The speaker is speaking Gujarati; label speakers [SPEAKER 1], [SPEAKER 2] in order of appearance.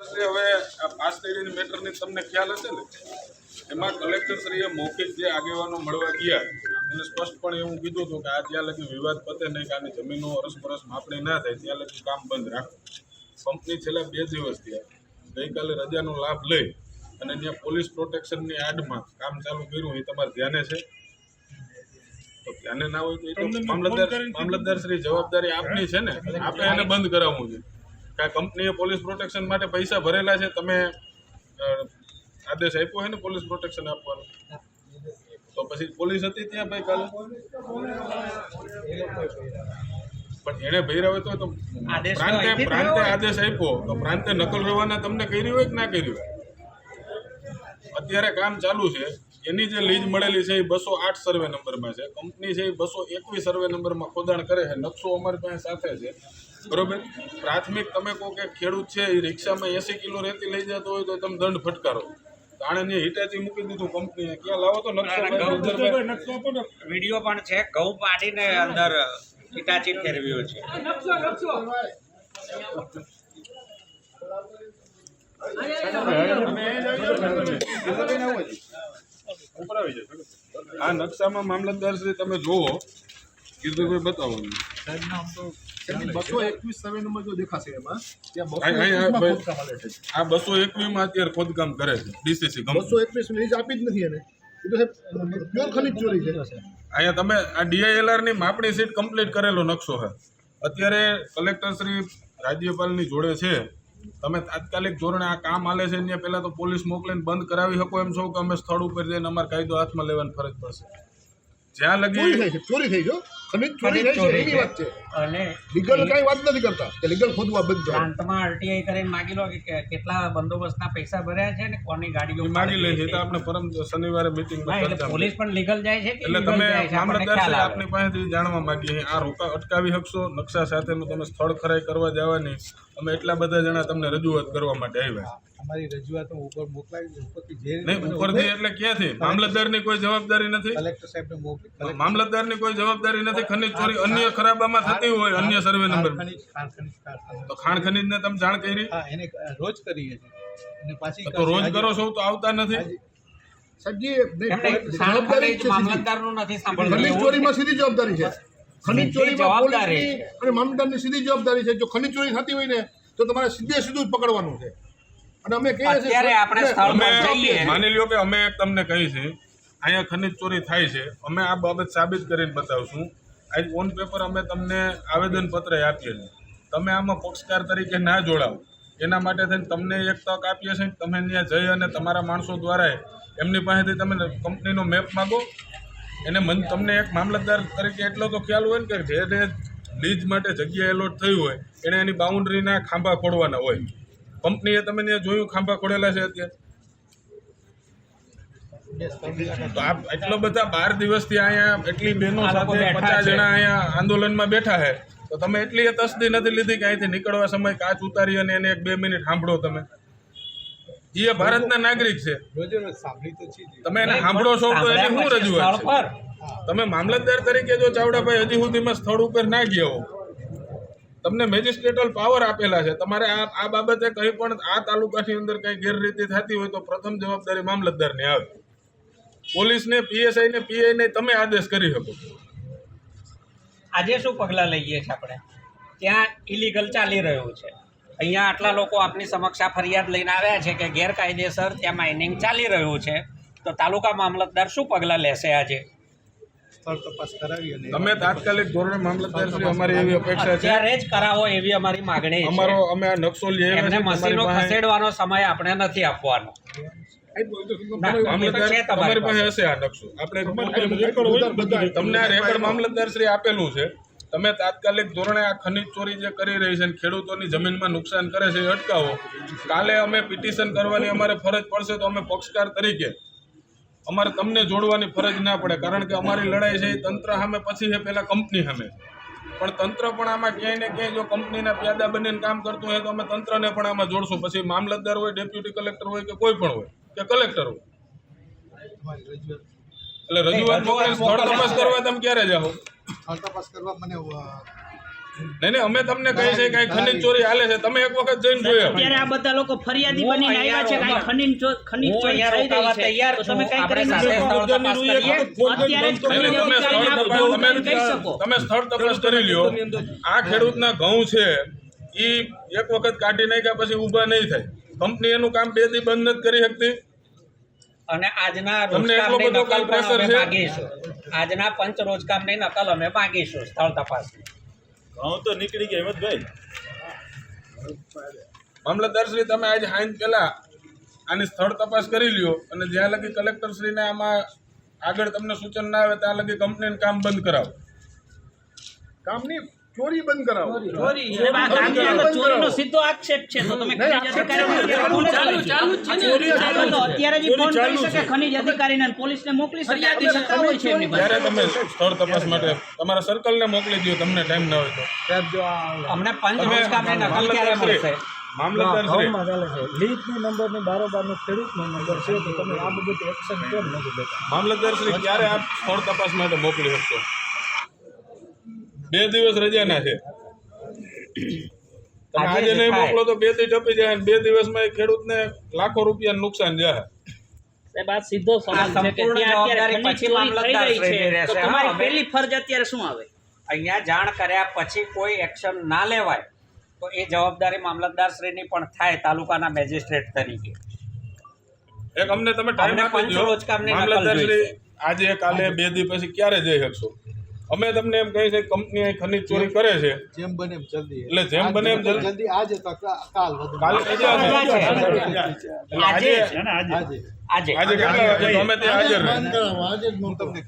[SPEAKER 1] હવે આ પાસ ડેરીની મેટરની તમને ખ્યાલ હશે ને એમાં કલેક્ટરશ્રીએ મૌખિક જે આગેવાનો મળવા ગયા એને સ્પષ્ટપણે એવું કીધું હતું કે આ જ્યાં લગી વિવાદ પતે નહીં કે આની જમીનો અરસપરસ માપણી ના થાય ત્યાં લગી કામ બંધ રાખો. કંપની છેલ્લા બે દિવસ થયા ગઈકાલે રજાનો લાભ લઈ અને ત્યાં પોલીસ પ્રોટેક્શનની આડમાં કામ ચાલુ કર્યું એ તમારે ધ્યાને છે? તો ધ્યાને ના હોય તો મામલતદાર મામલતદાર શ્રી જવાબદારી આપની છે ને આપણે એને બંધ કરાવવું છે. કે આ કંપનીએ પોલીસ પ્રોટેક્શન માટે પૈસા ભરેલા છે તમે આદેશ આપ્યો છે ને પોલીસ પ્રોટેક્શન આપવાનો? તો પછી પોલીસ હતી ત્યાં ભાઈ કાલે? પણ એણે ભર્યા હોય તો પ્રાંતે પ્રાંતે આદેશ આપ્યો. તો પ્રાંતે નકલ રવાના તમને કર્યું હોય કે ના કર્યું અત્યારે કામ ચાલુ છે. એની જે લીજ મળેલી છે એ બસો આઠ સર્વે નંબરમાં છે. કંપની છે એ બસો એકવીસ સર્વે નંબરમાં ખોદાણ કરે છે. નકશો અમારી પાસે સાથે છે. બરોબર? પ્રાથમિક તમે કહો કે ખેડૂત છે એ રિક્ષામાં એસી કિલો રેતી લઈ જતો હોય તો તમે દંડ ફટકારો. આણે ને હિટાચી મૂકી દીધું કંપનીએ ક્યાં લાવો તો?
[SPEAKER 2] વીડિયો પણ છે ઘઉં પાડીને અંદર હિટાચી ફેરવ્યો છે.
[SPEAKER 1] આ નકશામાં મામલતદાર શ્રી તમે જુઓ. કીર્તિભાઈ બતાવો
[SPEAKER 3] બસો એકવીસ સર્વે નંબર જો દેખાશે એમાં ત્યાં બસો એકવીસ
[SPEAKER 1] આ એકવીસમાં અત્યારે ખોદકામ કરે છે ડીસીસી
[SPEAKER 3] બસો એકવીસ લીઝ આપી જ નથી એને. તો
[SPEAKER 1] અહીંયા તમે આ ડીઆઈએલઆરની માપણી સીટ કમ્પ્લીટ કરેલો નકશો છે. અત્યારે કલેક્ટર શ્રી રાજ્યપાલની જોડે છે. તમે તાત્કાલિક ધોરણે આ કામ હાલે છે ત્યાં પહેલા તો પોલીસ મોકલીને બંધ કરાવી શકો એમ છો કે અમે સ્થળ ઉપર જઈને અમારે કાયદો હાથમાં લેવાની ફરજ પડશે? જ્યાં
[SPEAKER 3] ચોરી
[SPEAKER 1] લગી
[SPEAKER 3] થાય છે ચોરી થઈ જો ખનિજ ચોરી થઈ છે એની વાત છે.
[SPEAKER 2] અને
[SPEAKER 3] લીગલ કઈ વાત નથી કરતા કે લીગલ ખોદવા બંધ કરો
[SPEAKER 2] પ્રાંતમાં આરટીઆઈ કરીને માગી લો કે કેટલા બંદોબસ્તના પૈસા ભર્યા છે ને કોની ગાડીઓ
[SPEAKER 1] માગી લે છે તો આપણે પરમ શનિવારે મીટિંગમાં
[SPEAKER 2] એટલે પોલીસ પણ લીગલ જાય છે કે
[SPEAKER 1] એટલે તમે? મામલતદાર
[SPEAKER 2] ખ્યાલ
[SPEAKER 1] આપની પાસેથી જાણવા માંગીએ આ રોકા અટકાવી શકશો નકશા સાથેનું તમે સ્થળ ખરાઈ કરવા જવાની અમે એટલા બધા જણા તમને રજૂઆત કરવા માટે આવ્યા
[SPEAKER 4] અમારી રજૂઆતો ઉપર મોકલાવી ઉપરથી જે
[SPEAKER 1] નહીં ઉપરથી એટલે ક્યાંથી મામલતદારની કોઈ જવાબદારી નથી?
[SPEAKER 4] કલેક્ટર સાહેબને મોકલી
[SPEAKER 1] મામલતદારની કોઈ જવાબદારી નથી ખનીજ ચોરી અન્ય ખરાબામાં થતી હોય અન્ય સર્વે નંબર. તો ખાણ ખનીજને તમે જાણ કરી?
[SPEAKER 4] હા એને રોજ કરીએ છીએ. અને પાછી
[SPEAKER 1] તો રોજ કરો છો તો આવતા નથી?
[SPEAKER 3] સાહેબજી જવાબદારી છે સીધી.
[SPEAKER 2] મામલતદારનું નથી સાંભળ્યું.
[SPEAKER 3] ચોરીમાં સીધી જવાબદારી છે. ખનિજ ચોરીમાં પોલીસની અને મામલતદારની સીધી જવાબદારી છે. જો ખનીજ ચોરી થતી હોય ને તો તમારે સીધે સીધું જ પકડવાનું છે. અને અમે કહીએ છીએ
[SPEAKER 2] આપણે સ્થળ જઈએ.
[SPEAKER 1] માની લ્યો કે અમે એક તમને કહી છે અહીંયા ખનિજ ચોરી થાય છે. અમે આ બાબત સાબિત કરીને બતાવશું. આજ ઓન પેપર અમે તમને આવેદનપત્ર આપીએ છીએ. તમે આમાં પક્ષકાર તરીકે ના જોડાવો એના માટે થઈને તમને એક તક આપીએ છીએ. તમે ત્યાં જઈ અને તમારા માણસો દ્વારા એમની પાસેથી તમે કંપનીનો મેપ માગો. એને મન તમને એક મામલતદાર તરીકે એટલો તો ખ્યાલ હોય ને કે જેને લીજ માટે જગ્યા એલોટ થઈ હોય એણે એની બાઉન્ડ્રીના ખાંભા ખોડવાના હોય. કંપનીએ તમે ત્યાં જોયું ખાંભા ખોડેલા છે અત્યારે? તો આ એટલો બધા બાર દિવસથી અહીંયા એટલી બહેનો સાથે પચાસ જણા અહીંયા આંદોલનમાં બેઠા છે. તો તમે એટલી એ તસ્દી નથી લીધી કે અહીંથી નીકળવા સમય કાચ ઉતારી અને એને એક બે મિનિટ સાંભળો તમે. એ ભારતના નાગરિક છે. તમે એને સાંભળો છો તો એની શું રજૂઆત છે. તમે મામલતદાર તરીકે જો ચાવડાભાઈ હજી સુધીમાં સ્થળ ઉપર ના ગયા હો તમને મેજિસ્ટ્રેટલ પાવર આપેલા છે. તમારે આ આ બાબતે કંઈ પણ આ તાલુકાની અંદર કંઈ ગેરરીતિ થતી હોય તો પ્રથમ જવાબદારી મામલતદારની આવે. પોલીસને, પીએસઆઈને, પીઆઈને પીઆઈ તમે આદેશ કરી શકો.
[SPEAKER 2] આજે શું પગલાં લઈએ છીએ આપણે? ત્યાં ઇલીગલ ચાલી રહ્યું છે. અહીંયા આટલા લોકો આપની સમક્ષ આ ફરિયાદ લઈને આવ્યા છે કે ગેરકાયદેસર ત્યાં માઇનિંગ ચાલી રહ્યું છે. તો તાલુકા મામલતદાર શું પગલાં લેશે આજે?
[SPEAKER 4] સ્થળ તપાસ કરાવી અને
[SPEAKER 1] અમે તાત્કાલિક ધોરણે મામલતદાર શ્રી અમારી એવી અપેક્ષા છે.
[SPEAKER 2] અત્યારે જ કરાવો એવી અમારી માગણી
[SPEAKER 1] અમારો અમે આ નકશો લઈએ
[SPEAKER 2] એમને મશીનો ખસેડવાનો સમય આપણે નથી આપવાનો. તમારી
[SPEAKER 1] પાસે હશે આ નકશો. આપણે તમને આ રેકોર્ડ મામલતદાર શ્રી આપેલું છે. તમે તાત્કાલિક ધોરણે આ ખનીજ ચોરી જે કરી રહી છે અને ખેડૂતોની જમીનમાં નુકસાન કરે છે એ અટકાવો. કાલે અમે પિટિશન કરવાની અમારે ફરજ પડશે તો અમે પક્ષકાર તરીકે અમારે તમને જોડવાની ફરજ ના પડે કારણ કે અમારી લડાઈ છે એ તંત્ર સામે પછી છે પહેલાં કંપની સામે. પણ તંત્ર પણ આમાં ક્યાંય ને ક્યાંય જો કંપનીના પ્યાદા બનીને કામ કરતું હોય તો અમે તંત્રને પણ આમાં જોડશું. પછી મામલતદાર હોય ડેપ્યુટી કલેક્ટર હોય કે કોઈ પણ હોય કે કલેક્ટર હોય. એટલે રજૂઆત સ્થળ તપાસ કરવા તમે ક્યારે જાઓ?
[SPEAKER 4] સ્થળ તપાસ કરવા મને
[SPEAKER 1] નહીં નહીં અમે તમને કહી છે કઈ ખનીજ ચોરી હાલે છે. તમે એક વખત જઈને જોયો.
[SPEAKER 5] અત્યારે આ બધા લોકો ફરિયાદી બનીને આવ્યા છે
[SPEAKER 2] કઈ
[SPEAKER 5] ખનીજ ખનીજ ચોરી થઈ રહી છે.
[SPEAKER 2] તૈયાર
[SPEAKER 5] તો તમે કઈ કરી શકો?
[SPEAKER 2] તપાસ
[SPEAKER 5] અત્યારે
[SPEAKER 1] તમે સ્થળ તપાસ
[SPEAKER 5] અધિકારીને
[SPEAKER 1] તમે
[SPEAKER 5] આપ કહી શકો.
[SPEAKER 1] તમે સ્થળ તપાસ કરી લ્યો. આ ખેડૂતના ઘઉં છે ઈ એક વખત કાઢી નાખ્યા પછી ઊભા નહીં થાય. કંપની એનું કામ બે દી બંધ નથી કરી શકતી.
[SPEAKER 2] અને આજના
[SPEAKER 1] તમને એટલો બધો
[SPEAKER 2] નકલ પણ અમે
[SPEAKER 1] છે?
[SPEAKER 2] માગીશું. આજના પંચ રોજકામની નકલ અમે માગીશું સ્થળ તપાસની
[SPEAKER 6] ઘઉં તો નીકળી ગયા હિંમતભાઈ.
[SPEAKER 1] મામલતદારશ્રી તમે આજે હાઈન પેલા આની સ્થળ તપાસ કરી લ્યો અને જ્યાં લગી કલેક્ટરશ્રીને આમાં આગળ તમને સૂચન ના આવે ત્યાં લગી કંપનીને કામ બંધ કરાવો.
[SPEAKER 3] કામની ચોરી બંધ કરાવો.
[SPEAKER 5] ચોરી. ચોરીનો સીધો આક્ષેપ છે તો તમે ખનીજ અધિકારીઓને અત્યારે ફોન કરી શકો. ચાલો તો અત્યારે જ ફોન કરી શકે ખનીજ અધિકારીને પોલીસને મોકલી શકે સત્તા હોય છે. એમની
[SPEAKER 1] તમે સ્થળ તપાસ માટે તમારા સર્કલને મોકલી દો તમને ટાઈમ ના હોય તો.
[SPEAKER 4] સાહેબ જો
[SPEAKER 2] અમને પંચ
[SPEAKER 1] તમે
[SPEAKER 2] નકલ ક્યારે મળશે
[SPEAKER 1] મામલતદારશ્રી
[SPEAKER 7] ચાલે છે. લીડની નંબરની બારોબારનો ખેડૂતનો નંબર છે તો તમે આ બધું એક્શન કેમ નથી લેતા?
[SPEAKER 1] મામલતદારશ્રી ક્યારે આપ સ્થળ તપાસ માટે મોકલી શકશો? બે દિવસ રજાના છે. તમે
[SPEAKER 2] આજે
[SPEAKER 1] નહીં મોકલો તો બેથી ટપી જાય અને બે દિવસમાં એ ખેડૂતને લાખો રૂપિયા નુકસાન જાય
[SPEAKER 5] સાહેબ આ સીધો સવાલ છે કે ત્યાં અત્યારે
[SPEAKER 2] પછી મામલતદાર
[SPEAKER 5] રહી
[SPEAKER 2] રહેશે.
[SPEAKER 5] તમારી પહેલી ફરજ અત્યારે શું આવે?
[SPEAKER 2] અહીંયા જાણ કર્યા પછી કોઈ એક્શન ના લેવાય તો એ જવાબદારી મામલતદાર શ્રેણી પણ થાય તાલુકાના મેજિસ્ટ્રેટ તરીકે.
[SPEAKER 1] એક અમને તમે ટાઈમ આપી દો.
[SPEAKER 2] નકલ
[SPEAKER 1] આજે કાલે બે દી પછી ક્યારે જઈ શકશો? અમે તમને એમ કહીએ છે કંપની અહીં ખનીજ ચોરી કરે છે.
[SPEAKER 4] જેમ બને એમ જલ્દી.
[SPEAKER 1] એટલે જેમ બને એમ જલ્દી-
[SPEAKER 4] જલ્દી આજે કાલ આજે.
[SPEAKER 1] કાલે આજે
[SPEAKER 4] આજે.
[SPEAKER 2] આજે.
[SPEAKER 1] આજે. કેટલા વાગે? તો અમે ત્યાં હાજર
[SPEAKER 3] આજે
[SPEAKER 4] હું તમને